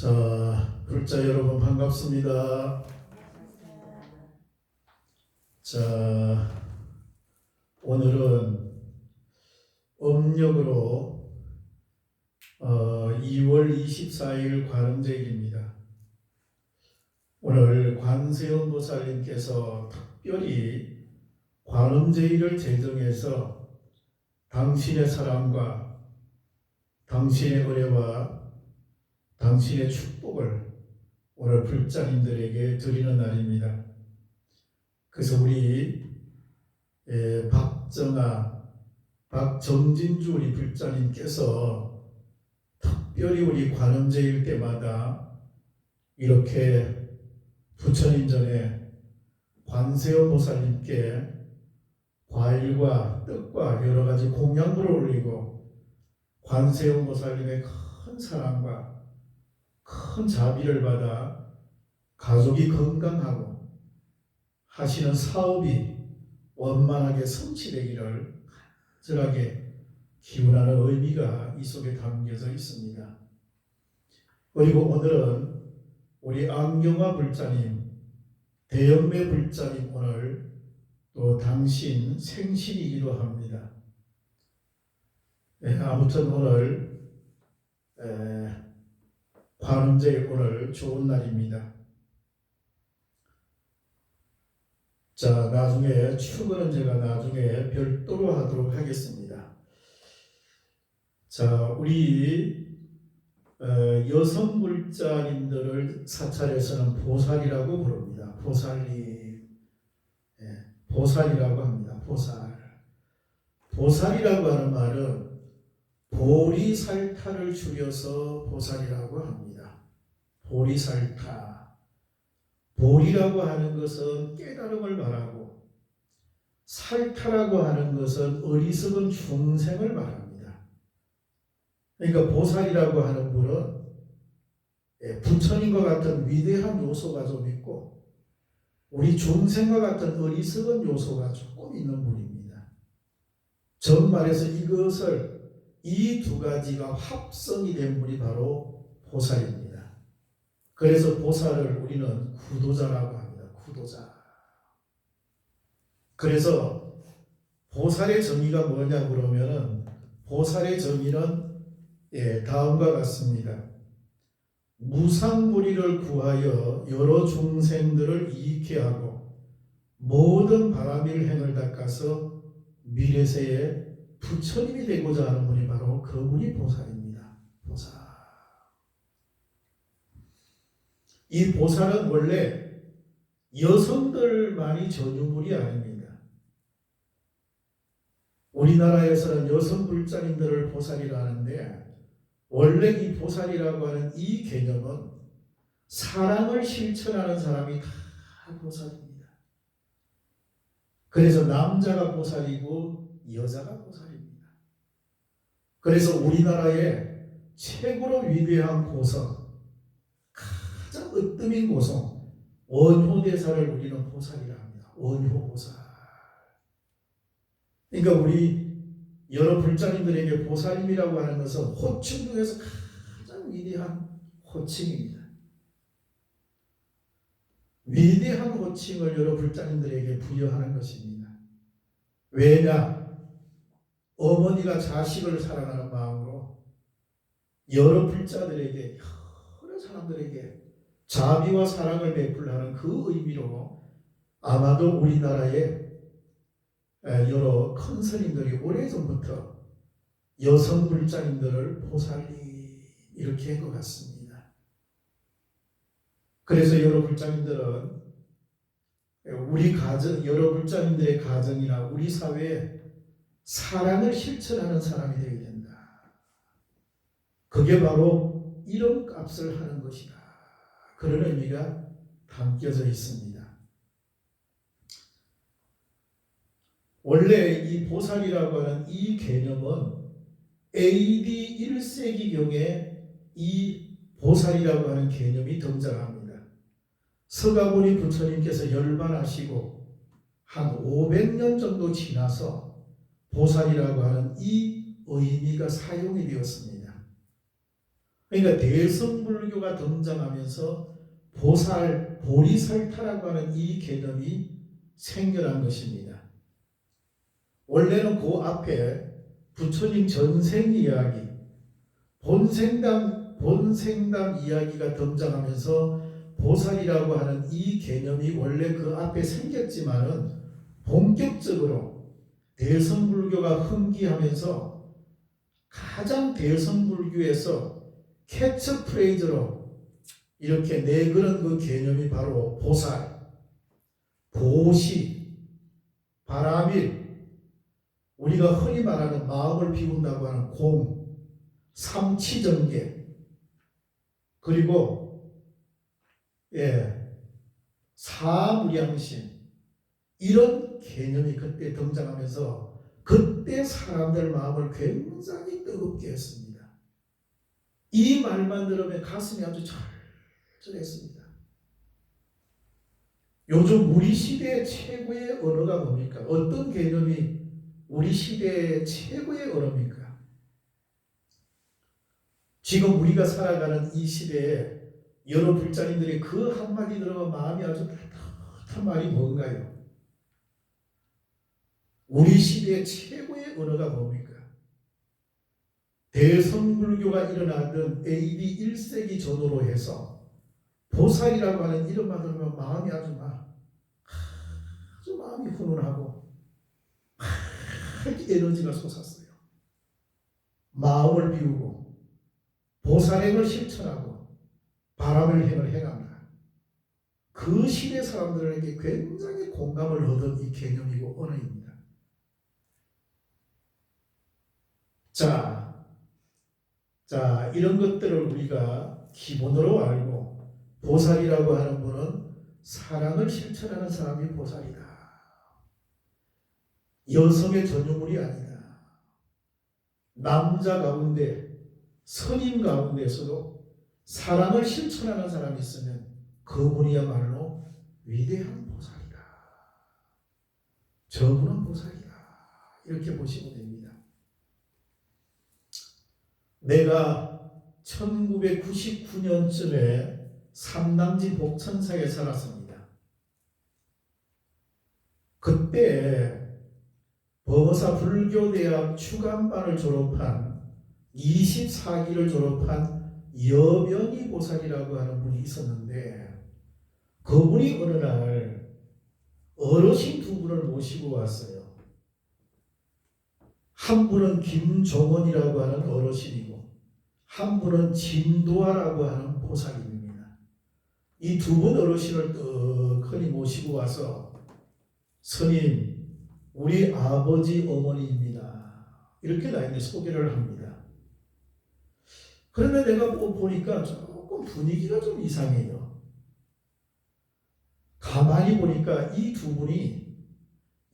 자, 불자 여러분 반갑습니다. 자, 오늘은 음력으로 어, 2월 24일 관음제일입니다. 오늘 관세음 보살님께서 특별히 관음제일을 제정해서 당신의 사랑과 당신의 은혜와 당신의 축복을 오늘 불자님들에게 드리는 날입니다. 그래서 우리 에, 박정아, 박정진주 우리 불자님께서 특별히 우리 관음제일 때마다 이렇게 부처님 전에 관세음 보살님께 과일과 떡과 여러 가지 공양물을 올리고 관세음 보살님의 큰 사랑과 큰 자비를 받아 가족이 건강하고 하시는 사업이 원만하게 성취되기를 간절하게 기원하는 의미가 이 속에 담겨져 있습니다. 그리고 오늘은 우리 안경화 불자님, 대영매 불자님 오늘 또 당신 생신이기도 합니다. 네, 아무튼 오늘 에, 관음제 오늘 좋은 날입니다. 자, 나중에 축은 제가 나중에 별도로 하도록 하겠습니다. 자, 우리 어, 여성 물자님들을 사찰에서는 보살이라고 부릅니다. 보살님, 예, 보살이라고 합니다. 보살. 보살이라고 하는 말은 보리 살타를 줄여서 보살이라고 합니다. 보리살타. 보리라고 하는 것은 깨달음을 말하고 살타라고 하는 것은 어리석은 중생을 말합니다. 그러니까 보살이라고 하는 분은 예, 부처님과 같은 위대한 요소가 좀 있고 우리 중생과 같은 어리석은 요소가 조금 있는 분입니다. 정말해서 이것을 이 두 가지가 합성이 된 분이 바로 보살입니다. 그래서 보살을 우리는 구도자라고 합니다. 구도자. 그래서 보살의 정의가 뭐냐 그러면은 보살의 정의는 예, 다음과 같습니다. 무상무리를 구하여 여러 중생들을 이익해 하고 모든 바람일 행을 닦아서 미래세에 부처님이 되고자 하는 분이 바로 그분이 보살입니다. 보살. 이 보살은 원래 여성들만이 전유물이 아닙니다. 우리나라에서는 여성 불자님들을 보살이라 하는데 원래 이 보살이라고 하는 이 개념은 사랑을 실천하는 사람이 다 보살입니다. 그래서 남자가 보살이고 여자가 보살입니다. 그래서 우리나라의 최고로 위대한 고성, 가장 으뜸인 고성, 원효대사를 우리는 보살이라 합니다. 원효보살. 그러니까 우리 여러 불자님들에게 보살님이라고 하는 것은 호칭 중에서 가장 위대한 호칭입니다. 위대한 호칭을 여러 불자님들에게 부여하는 것입니다. 왜냐? 어머니가 자식을 사랑하는 마음으로 여러 불자들에게 여러 사람들에게 자비와 사랑을 베풀라는 그 의미로 아마도 우리나라에 여러 큰 스님들이 오래전부터 여성 불자님들을 보살리 이렇게 한 것 같습니다. 그래서 여러 불자님들은 우리 가정, 여러 불자님들의 가정이나 우리 사회에 사랑을 실천하는 사람이 되어야 된다. 그게 바로 이런 값을 하는 것이다. 그런 의미가 담겨져 있습니다. 원래 이 보살이라고 하는 이 개념은 AD 1세기경에 이 보살이라고 하는 개념이 등장합니다. 서가모니 부처님께서 열반하시고 한 500년 정도 지나서 보살이라고 하는 이 의미가 사용이 되었습니다. 그러니까 대성불교가 등장하면서 보살, 보리살타라고 하는 이 개념이 생겨난 것입니다. 원래는 그 앞에 부처님 전생 이야기, 본생담, 본생담 이야기가 등장하면서 보살이라고 하는 이 개념이 원래 그 앞에 생겼지만은 본격적으로 대성불교가 흥기하면서 가장 대성불교에서 캐치프레이즈로 이렇게 내그런 그 개념이 바로 보살, 보시, 바라밀, 우리가 흔히 말하는 마음을 비운다고 하는 공, 삼치정계, 그리고 예, 사무량심 이런 개념이 그때 등장하면서 그때 사람들 마음을 굉장히 뜨겁게 했습니다. 이 말만 들으면 가슴이 아주 철철했습니다. 요즘 우리 시대의 최고의 언어가 뭡니까? 어떤 개념이 우리 시대의 최고의 언어입니까? 지금 우리가 살아가는 이 시대에 여러 불자님들이 그 한마디 들으면 마음이 아주 따뜻한 말이 뭔가요? 우리 시대의 최고의 언어가 뭡니까? 대성불교가 일어나던 AD 1세기 전후로 해서 보살이라고 하는 이름만 들으면 마음이 아주 막 아주 마음이 훈훈하고 막 에너지가 솟았어요. 마음을 비우고 보살행을 실천하고 바람을 행을 행한다. 그 시대 사람들에게 굉장히 공감을 얻은 이 개념이고 언어입니다. 자, 자 이런 것들을 우리가 기본으로 알고 보살이라고 하는 분은 사랑을 실천하는 사람이 보살이다. 여성의 전유물이 아니다. 남자 가운데 선임 가운데서도 사랑을 실천하는 사람이 있으면 그분이야말로 위대한 보살이다. 저분은 보살이다. 이렇게 보시면 됩니다. 내가 1999년쯤에 삼남지 복천사에 살았습니다. 그때 법어사 불교대학 추간반을 졸업한 24기를 졸업한 여명이 보살이라고 하는 분이 있었는데 그분이 어느 날 어르신 두 분을 모시고 왔어요. 한 분은 김종원이라고 하는 어르신이고 한 분은 진도아라고 하는 보살입니다. 이 두 분 어르신을 떡하니 모시고 와서 스님 우리 아버지 어머니입니다. 이렇게 나에게 소개를 합니다. 그런데 내가 뭐 보니까 조금 분위기가 좀 이상해요. 가만히 보니까 이 두 분이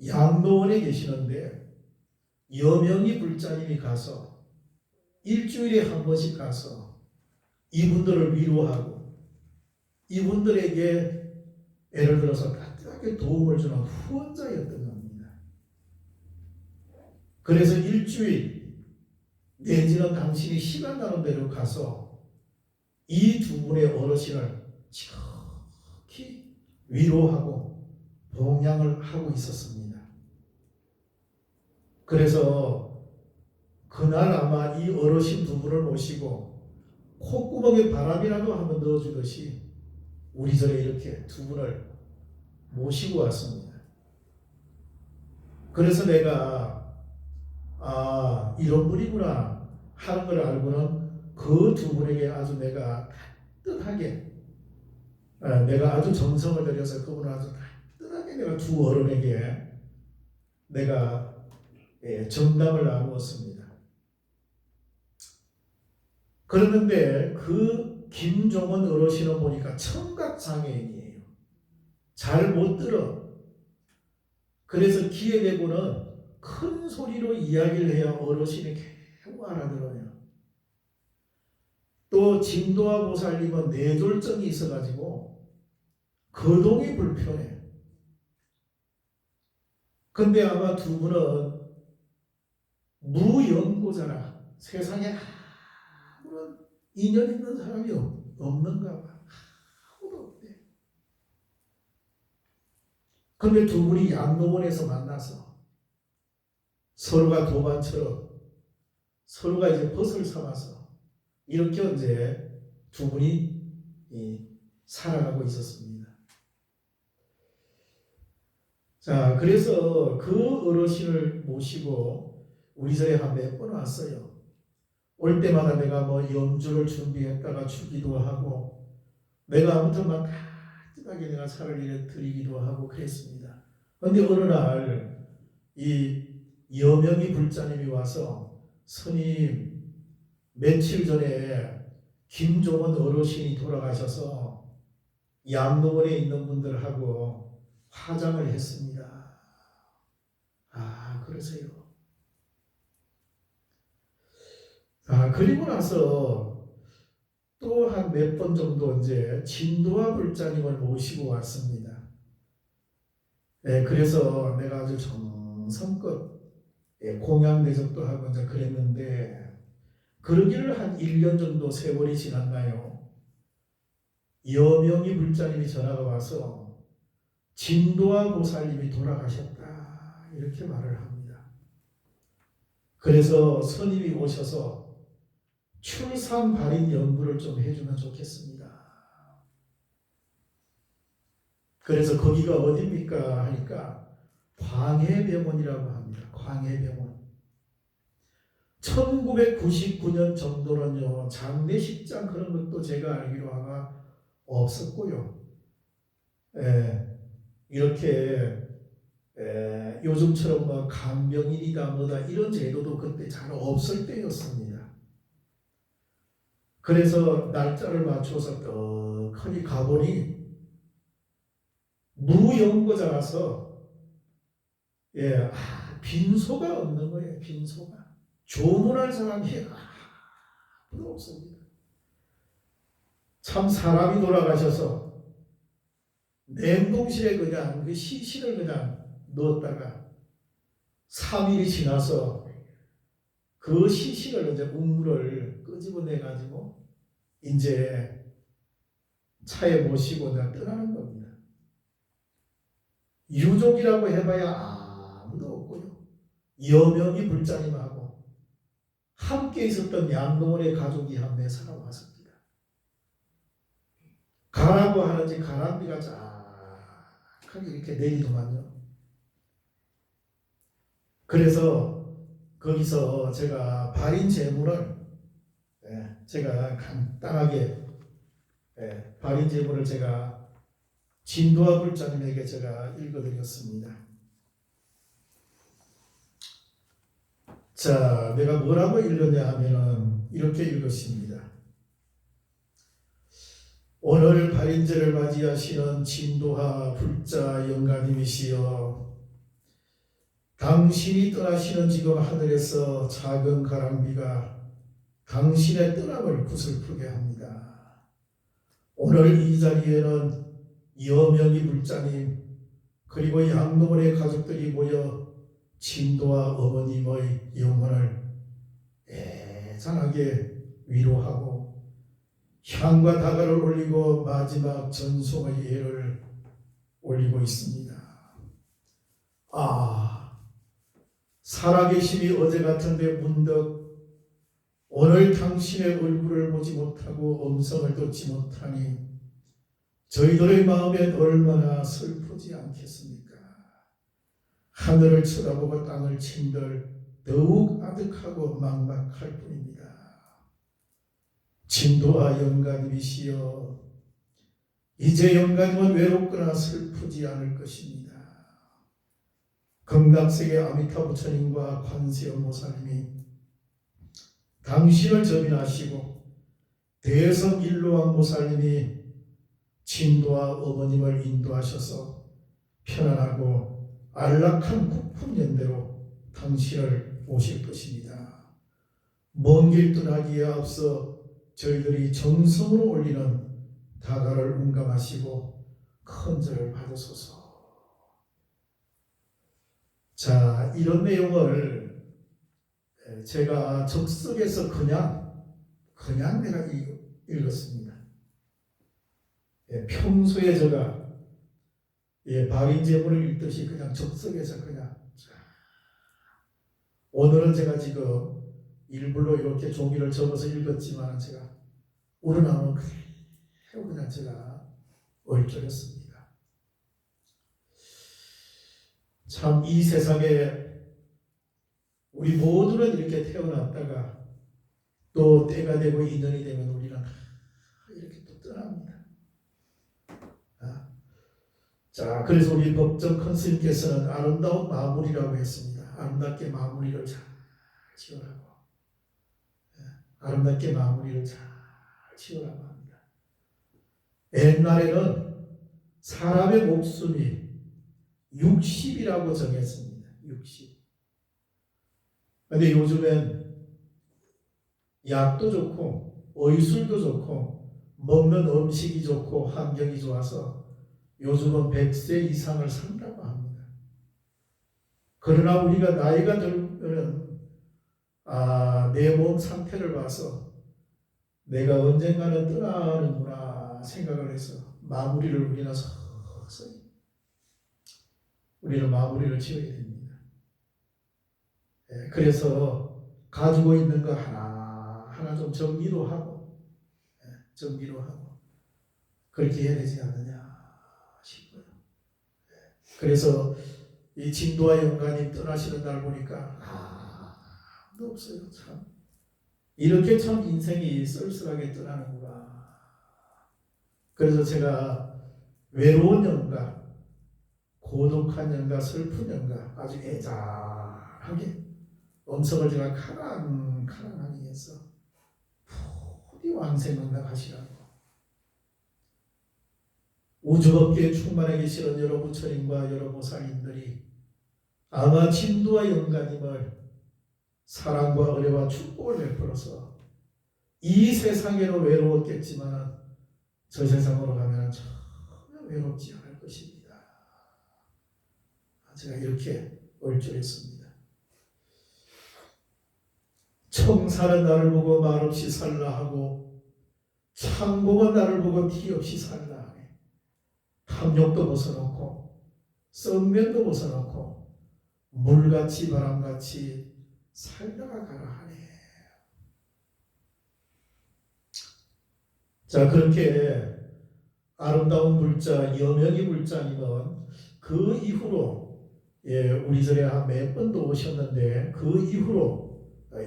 양로원에 계시는데 여명이 불자님이 가서 일주일에 한 번씩 가서 이분들을 위로하고 이분들에게 예를 들어서 따뜻하게 도움을 주는 후원자였던 겁니다. 그래서 일주일 내지는 당신이 시간 나는 대로 가서 이 두 분의 어르신을 지극히 위로하고 봉양을 하고 있었습니다. 그래서 그날 아마 이 어르신 두 분을 모시고 콧구멍에 바람이라도 한번 넣어주듯이 우리 절에 이렇게 두 분을 모시고 왔습니다. 그래서 내가 아 이런 분이구나 하는 걸 알고는 그 두 분에게 아주 내가 따뜻하게 아, 내가 아주 정성을 들여서 그분을 아주 따뜻하게 내가 두 어른에게 내가 예, 정답을 나누었습니다. 그러는데 그 김종원 어르신을 보니까 청각 장애인이에요. 잘 못 들어. 그래서 기회 되고는 큰 소리로 이야기를 해야 어르신이 겨우 알아들어요. 또 진도와 보살님은 뇌졸정이 있어가지고 거동이 불편해. 근데 아마 두 분은 무연고자라 세상에 인연 있는 사람이 없, 없는가 봐. 아무도 없대. 근데 두 분이 양로원에서 만나서 서로가 도반처럼 서로가 이제 벗을 삼아서 이렇게 이제 두 분이 이, 살아가고 있었습니다. 자, 그래서 그 어르신을 모시고 우리 절에 한 몇 번 왔어요. 올 때마다 내가 뭐 염주를 준비했다가 주기도 하고 내가 아무튼 막 따뜻하게 내가 차를 이래 드리기도 하고 그랬습니다. 그런데 어느 날 이 여명이 불자님이 와서 스님 며칠 전에 김종원 어르신이 돌아가셔서 양로원에 있는 분들하고 화장을 했습니다. 아 그러세요. 아 그리고 나서 또 한 몇 번 정도 이제 진도와 불자님을 모시고 왔습니다. 예, 그래서 내가 아주 정성껏 예, 공양 대접도 하고 이제 그랬는데 그러기를 한 1년 정도 세월이 지났나요? 여명이 불자님이 전화가 와서 진도와 보살님이 돌아가셨다 이렇게 말을 합니다. 그래서 스님이 오셔서 출산 발인 연구를 좀 해주면 좋겠습니다. 그래서 거기가 어딥니까 하니까 광해병원이라고 합니다. 광해병원. 1999년 정도는요 장례식장 그런 것도 제가 알기로 아마 없었고요. 예, 이렇게 예, 요즘처럼 뭐 간병인이다 뭐다 이런 제도도 그때 잘 없을 때였습니다. 그래서 날짜를 맞춰서 떡하니 가보니 무연고자라서 예, 아, 빈소가 없는 거예요. 빈소가 조문할 사람이 아무도 없습니다. 참 사람이 돌아가셔서 냉동실에 그냥 그 시신을 그냥 넣었다가 3일이 지나서 그 시신을 이제 우물을 끄집어내 가지고 이제 차에 모시고 그냥 떠나는 겁니다. 유족이라고 해봐야 아무도 없고요. 여명이 불자님하고 함께 있었던 양동원의 가족이 한 네 사람 왔습니다. 가라고 하는지 가람비가 쫙하게 이렇게 내리더만요. 그래서 거기서 제가 발인 예, 제가 간단하게 예, 발인 제문을 제가 진도와 불자님에게 제가 읽어드렸습니다. 자, 내가 뭐라고 읽었냐 하면은 이렇게 읽었습니다. 오늘 발인제를 맞이하시는 진도하 불자 영가님이시여 당신이 떠나시는 지금 하늘에서 작은 가랑비가 당신의 떠남을 구슬프게 합니다. 오늘 이 자리에는 여명이 불자님 그리고 양동원의 가족들이 모여 진도와 어머님의 영혼을 애잔하게 위로하고 향과 다가를 올리고 마지막 전송의 예를 올리고 있습니다. 아, 살아계심이 어제 같은데 문득 오늘 당신의 얼굴을 보지 못하고 음성을 듣지 못하니 저희들의 마음엔 얼마나 슬프지 않겠습니까? 하늘을 쳐다보고 땅을 친들 더욱 아득하고 막막할 뿐입니다. 진도와 영가님이시여 이제 영가님은 외롭거나 슬프지 않을 것입니다. 금강sek의 아미타 부처님과 관세음 모사님이 당신을 접인하시고 대성 일로왕 모사님이 진도와 어머님을 인도하셔서 편안하고 안락한 국풍연대로 당신을 오실 것입니다. 먼 길 떠나기에 앞서 저희들이 정성으로 올리는 다가를 운감하시고 큰 절을 받으소서. 자, 이런 내용을 제가 적석에서 그냥 그냥 내가 이- 읽었습니다. 예, 평소에 제가 예, 발인제문을 읽듯이 그냥 적석에서 그냥 자, 오늘은 제가 지금 일부러 이렇게 종이를 접어서 읽었지만 제가 우러나오는 그대로 그냥 제가 얽혀렸습니다. 참 이 세상에 우리 모두는 이렇게 태어났다가 또 때가 되고 인연이 되면 우리는 이렇게 또 떠납니다. 아, 자, 그래서 우리 법정 컨스님께서는 아름다운 마무리라고 했습니다. 아름답게 마무리를 잘 지으라고. 예, 아름답게 마무리를 잘 지으라고 합니다. 옛날에는 사람의 목숨이 60이라고 정했습니다. 60. 근데 요즘엔 약도 좋고 의술도 좋고 먹는 음식이 좋고 환경이 좋아서 요즘은 100세 이상을 산다고 합니다. 그러나 우리가 나이가 들면 아, 내 몸 상태를 봐서 내가 언젠가는 떠나는구나 생각을 해서 마무리를 우리는 서서히 우리는 마무리를 지어야 됩니다. 예, 그래서 가지고 있는 거 하나 하나 좀 정리도 하고 예, 정리도 하고 그렇게 해야 되지 않느냐 싶어요. 예, 그래서 이 진도와 영관님 떠나시는 날 보니까 아무도 없어요 참 이렇게 참 인생이 쓸쓸하게 떠나는구나. 그래서 제가 외로운 영가, 고독한 영가, 슬픈 영가 아주 애잔하게 음성을 제가 카랑카랑하게 해서 부디 왕생응답하시라고 우주법계에 충만해 계시는 여러 부처님과 여러 보살님들이 아마 진도와 영가님을 사랑과 은혜와 축복을 베풀어서 이 세상에는 외로웠겠지만 저 세상으로 가면 전혀 외롭지 않을 것입니다. 제가 이렇게 얼결했습니다. 청사는 나를 보고 말없이 살라 하고 창공은 나를 보고 티없이 살라 하네. 탐욕도 벗어놓고 썩면도 벗어놓고 물같이 바람같이 살다가 가라 하네. 자 그렇게 아름다운 불자 여명이 불자님은 그 이후로 예, 우리 절에 한 몇 번도 오셨는데 그 이후로 어,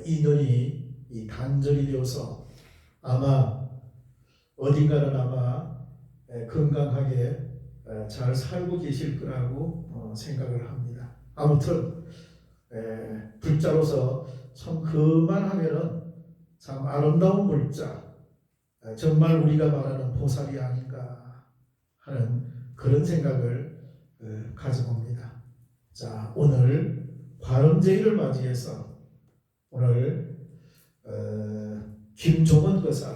인연이 이 단절이 되어서 아마 어딘가는 아마 예, 건강하게 어, 잘 살고 계실 거라고 어, 생각을 합니다. 아무튼 예, 불자로서 참 그만하면은 참 아름다운 불자 예, 정말 우리가 말하는 보살이 아닌가 하는 그런 생각을 어, 가져봅니다. 자 오늘 관음제일을 맞이해서 오늘 어, 김종원 거사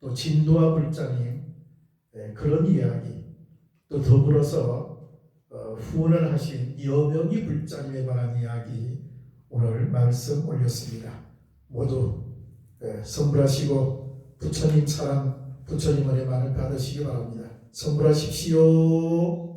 또 진도와 불자님 예, 그런 이야기 또 더불어서 어, 후원을 하신 여명이 불자님에 관한 이야기 오늘 말씀 올렸습니다. 모두 예, 선물하시고 부처님 사랑 부처님 은혜 많이 받으시기 바랍니다. 선물하십시오.